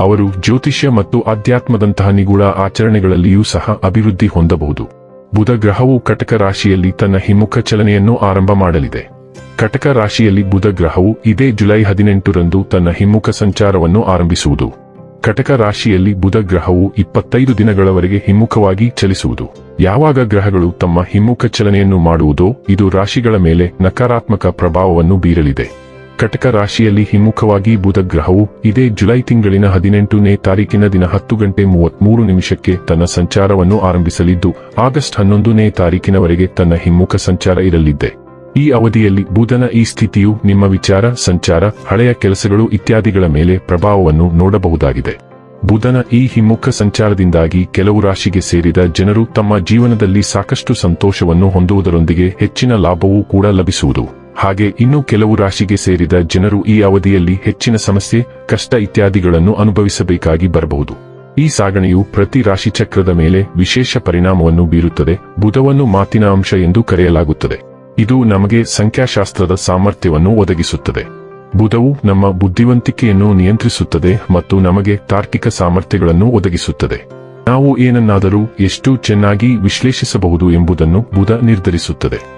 ಅವರು ಜ್ಯೋತಿಷ್ಯ ಮತ್ತು ಆಧ್ಯಾತ್ಮದಂತಹ ನಿಗೂಢ ಆಚರಣೆಗಳಲ್ಲಿಯೂ ಸಹ ಅಭಿವೃದ್ಧಿ ಹೊಂದಬಹುದು. ಬುಧ ಗ್ರಹವು ಕಟಕ ರಾಶಿಯಲ್ಲಿ ತನ್ನ ಹಿಮ್ಮುಖ ಚಲನೆಯನ್ನು ಆರಂಭ ಮಾಡಲಿದೆ. ಕಟಕ ರಾಶಿಯಲ್ಲಿ ಬುಧ ಗ್ರಹವು ಇದೇ ಜುಲೈ ಹದಿನೆಂಟರಂದು ತನ್ನ ಹಿಮ್ಮುಖ ಸಂಚಾರವನ್ನು ಆರಂಭಿಸುವುದು. ಕಟಕ ರಾಶಿಯಲ್ಲಿ ಬುಧ ಗ್ರಹವು ಇಪ್ಪತ್ತೈದು ದಿನಗಳವರೆಗೆ ಹಿಮ್ಮುಖವಾಗಿ ಚಲಿಸುವುದು. ಯಾವಾಗ ಗ್ರಹಗಳು ತಮ್ಮ ಹಿಮ್ಮುಖ ಚಲನೆಯನ್ನು ಮಾಡುವುದೋ ಇದು ರಾಶಿಗಳ ಮೇಲೆ ನಕಾರಾತ್ಮಕ ಪ್ರಭಾವವನ್ನು ಬೀರಲಿದೆ. ಕಟಕ ರಾಶಿಯಲ್ಲಿ ಹಿಮ್ಮುಖವಾಗಿ ಬುಧ ಗ್ರಹವು ಇದೇ ಜುಲೈ ತಿಂಗಳಿನ ಹದಿನೆಂಟನೇ ತಾರೀಕಿನ ದಿನ ಹತ್ತು ಗಂಟೆ ಮೂವತ್ಮೂರು ನಿಮಿಷಕ್ಕೆ ತನ್ನ ಸಂಚಾರವನ್ನು ಆರಂಭಿಸಲಿದ್ದು, ಆಗಸ್ಟ್ ಹನ್ನೊಂದನೇ ತಾರೀಕಿನವರೆಗೆ ತನ್ನ ಹಿಮ್ಮುಖ ಸಂಚಾರ ಇರಲಿದೆ ಈ ಅವಧಿಯಲ್ಲಿ ಬುಧನ ಈ ಸ್ಥಿತಿಯು ನಿಮ್ಮ ವಿಚಾರ, ಸಂಚಾರ, ಹಳೆಯ ಕೆಲಸಗಳು ಇತ್ಯಾದಿಗಳ ಮೇಲೆ ಪ್ರಭಾವವನ್ನು ನೋಡಬಹುದಾಗಿದೆ. ಬುಧನ ಈ ಹಿಮ್ಮುಖ ಸಂಚಾರದಿಂದಾಗಿ ಕೆಲವು ರಾಶಿಗೆ ಸೇರಿದ ಜನರು ತಮ್ಮ ಜೀವನದಲ್ಲಿ ಸಾಕಷ್ಟು ಸಂತೋಷವನ್ನು ಹೊಂದುವುದರೊಂದಿಗೆ ಹೆಚ್ಚಿನ ಲಾಭವೂ ಕೂಡ ಲಭಿಸುವುದು. ಹಾಗೆ ಇನ್ನು ಕೆಲವು ರಾಶಿಗೆ ಸೇರಿದ ಜನರು ಈ ಅವಧಿಯಲ್ಲಿ ಹೆಚ್ಚಿನ ಸಮಸ್ಯೆ, ಕಷ್ಟ ಇತ್ಯಾದಿಗಳನ್ನು ಅನುಭವಿಸಬೇಕಾಗಿ ಬರಬಹುದು. ಈ ಸಾಗಣೆಯು ಪ್ರತಿ ರಾಶಿ ಚಕ್ರದ ಮೇಲೆ ವಿಶೇಷ ಪರಿಣಾಮವನ್ನು ಬೀರುತ್ತದೆ. ಬುಧವನ್ನು ಮಾತಿನ ಅಂಶ ಎಂದು ಕರೆಯಲಾಗುತ್ತದೆ. ಇದು ನಮಗೆ ಸಂಖ್ಯಾಶಾಸ್ತ್ರದ ಸಾಮರ್ಥ್ಯವನ್ನು ಒದಗಿಸುತ್ತದೆ. ಬುಧವು ನಮ್ಮ ಬುದ್ಧಿವಂತಿಕೆಯನ್ನು ನಿಯಂತ್ರಿಸುತ್ತದೆ ಮತ್ತು ನಮಗೆ ತಾರ್ಕಿಕ ಸಾಮರ್ಥ್ಯಗಳನ್ನು ಒದಗಿಸುತ್ತದೆ. ನಾವು ಏನನ್ನಾದರೂ ಎಷ್ಟು ಚೆನ್ನಾಗಿ ವಿಶ್ಲೇಷಿಸಬಹುದು ಎಂಬುದನ್ನು ಬುಧ ನಿರ್ಧರಿಸುತ್ತದೆ.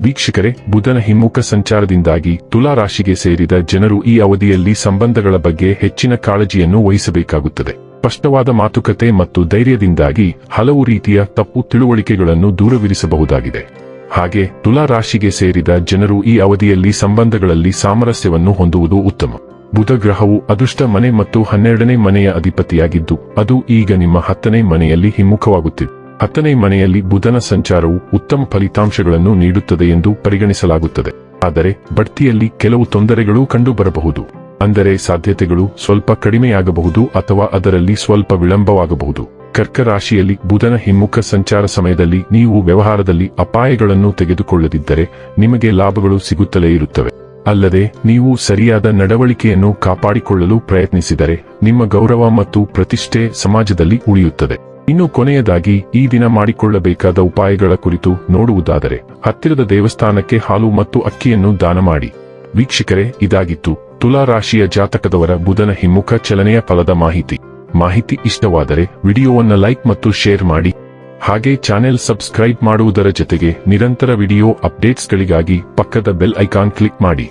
ವೀಕ್ಷಕರೇ, ಬುಧನ ಹಿಮ್ಮುಖ ಸಂಚಾರದಿಂದಾಗಿ ತುಲಾ ರಾಶಿಗೆ ಸೇರಿದ ಜನರು ಈ ಅವಧಿಯಲ್ಲಿ ಸಂಬಂಧಗಳ ಬಗ್ಗೆ ಹೆಚ್ಚಿನ ಕಾಳಜಿಯನ್ನು ವಹಿಸಬೇಕಾಗುತ್ತದೆ. ಸ್ಪಷ್ಟವಾದ ಮಾತುಕತೆ ಮತ್ತು ಧೈರ್ಯದಿಂದಾಗಿ ಹಲವು ರೀತಿಯ ತಪ್ಪು ತಿಳುವಳಿಕೆಗಳನ್ನು ದೂರವಿರಿಸಬಹುದಾಗಿದೆ. ಹಾಗೆ, ತುಲಾ ರಾಶಿಗೆ ಸೇರಿದ ಜನರು ಈ ಅವಧಿಯಲ್ಲಿ ಸಂಬಂಧಗಳಲ್ಲಿ ಸಾಮರಸ್ಯವನ್ನು ಹೊಂದುವುದು ಉತ್ತಮ. ಬುಧ ಗ್ರಹವು ಅದೃಷ್ಟ ಮನೆ ಮತ್ತು ಹನ್ನೆರಡನೇ ಮನೆಯ ಅಧಿಪತಿಯಾಗಿದ್ದು, ಅದು ಈಗ ನಿಮ್ಮ ಹತ್ತನೇ ಮನೆಯಲ್ಲಿ ಹಿಮ್ಮುಖವಾಗುತ್ತಿದೆ. ಹತ್ತನೇ ಮನೆಯಲ್ಲಿ ಬುಧನ ಸಂಚಾರವು ಉತ್ತಮ ಫಲಿತಾಂಶಗಳನ್ನು ನೀಡುತ್ತದೆ ಎಂದು ಪರಿಗಣಿಸಲಾಗುತ್ತದೆ. ಆದರೆ, ಬಡ್ತಿಯಲ್ಲಿ ಕೆಲವು ತೊಂದರೆಗಳು ಕಂಡುಬರಬಹುದು. ಅಂದರೆ, ಸಾಧ್ಯತೆಗಳು ಸ್ವಲ್ಪ ಕಡಿಮೆಯಾಗಬಹುದು ಅಥವಾ ಅದರಲ್ಲಿ ಸ್ವಲ್ಪ ವಿಳಂಬವಾಗಬಹುದು. ಕರ್ಕ ರಾಶಿಯಲ್ಲಿ ಬುಧನ ಹಿಮ್ಮುಖ ಸಂಚಾರ ಸಮಯದಲ್ಲಿ ನೀವು ವ್ಯವಹಾರದಲ್ಲಿ ಅಪಾಯಗಳನ್ನು ತೆಗೆದುಕೊಳ್ಳದಿದ್ದರೆ, ನಿಮಗೆ ಲಾಭಗಳು ಸಿಗುತ್ತಲೇ ಇರುತ್ತವೆ. ಅಲ್ಲದೆ, ನೀವು ಸರಿಯಾದ ನಡವಳಿಕೆಯನ್ನು ಕಾಪಾಡಿಕೊಳ್ಳಲು ಪ್ರಯತ್ನಿಸಿದರೆ, ನಿಮ್ಮ ಗೌರವ ಮತ್ತು ಪ್ರತಿಷ್ಠೆ ಸಮಾಜದಲ್ಲಿ ಉಳಿಯುತ್ತದೆ. ಇನ್ನು ಕೊನೆಯದಾಗಿ ಈ ದಿನ ಮಾಡಿಕೊಳ್ಳಬೇಕಾದ ಉಪಾಯಗಳ ಕುರಿತು ನೋಡುವುದಾದರೆ, ಹತ್ತಿರದ ದೇವಸ್ಥಾನಕ್ಕೆ ಹಾಲು ಮತ್ತು ಅಕ್ಕಿಯನ್ನು ದಾನ ಮಾಡಿ. ವೀಕ್ಷಕರೇ, ಇದಾಗಿತ್ತು ತುಲಾ ರಾಶಿಯ ಜಾತಕದವರ ಬುಧನ ಹಿಮ್ಮುಖ ಚಲನೆಯ ಫಲದ ಮಾಹಿತಿ. ಮಾಹಿತಿ ಇಷ್ಟವಾದರೆ ವಿಡಿಯೋವನ್ನ ಲೈಕ್ ಮತ್ತು ಶೇರ್ ಮಾಡಿ. ಹಾಗೆ ಚಾನೆಲ್ ಸಬ್ಸ್ಕ್ರೈಬ್ ಮಾಡುವುದರ ಜೊತೆಗೆ ನಿರಂತರ ವಿಡಿಯೋ ಅಪ್ಡೇಟ್ಸ್ಗಳಿಗಾಗಿ ಪಕ್ಕದ ಬೆಲ್ ಐಕಾನ್ ಕ್ಲಿಕ್ ಮಾಡಿ.